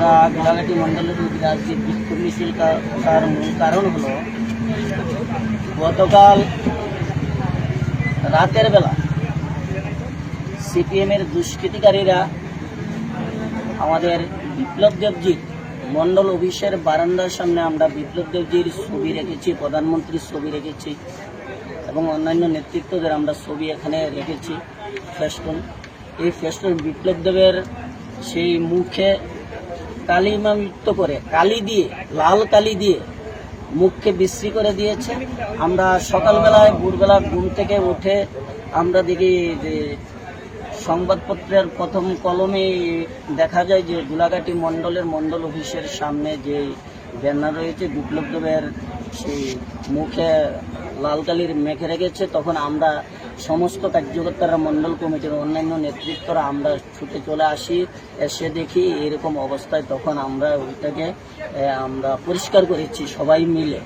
আমরা গোলাঘাটি মণ্ডলের উদ্যোগে আজকে বিক্ষোভ মিছিল তার মূল কারণ হলো, গতকাল রাতের বেলা সিপিএমের দুষ্কৃতিকারীরা আমাদের বিপ্লব দেবজির মণ্ডল অফিসের বারান্দার সামনে আমরা বিপ্লব দেবজির ছবি রেখেছি, প্রধানমন্ত্রীর ছবি রেখেছি এবং অন্যান্য নেতৃত্বদের আমরা ছবি এখানে রেখেছি। ফেস্টুন এই ফেস্টুন বিপ্লব দেবের সেই মুখে কালিমাযুক্ত করে, কালি দিয়ে, লাল কালি দিয়ে মুখকে বিশ্রী করে দিয়েছে। আমরা সকালবেলায়, ভোরবেলা ঘুম থেকে উঠে আমরা দেখি যে সংবাদপত্রের প্রথম কলমে দেখা যায় যে গোলাঘাটি মণ্ডলের মণ্ডল অফিসের সামনে যে ব্যানার রয়েছে, বিপ্লব দেবের সেই মুখে লাল কালির মেখে রেখেছে, তখন আমরা সমস্ত কার্যকর্তারা মণ্ডল কমিটির অন্যান্য নেতৃত্বরা আমরা ছুটে চলে আসি, এসে দেখি এরকম অবস্থায় তখন আমরা ওইটাকে আমরা পরিষ্কার করেছি সবাই মিলে।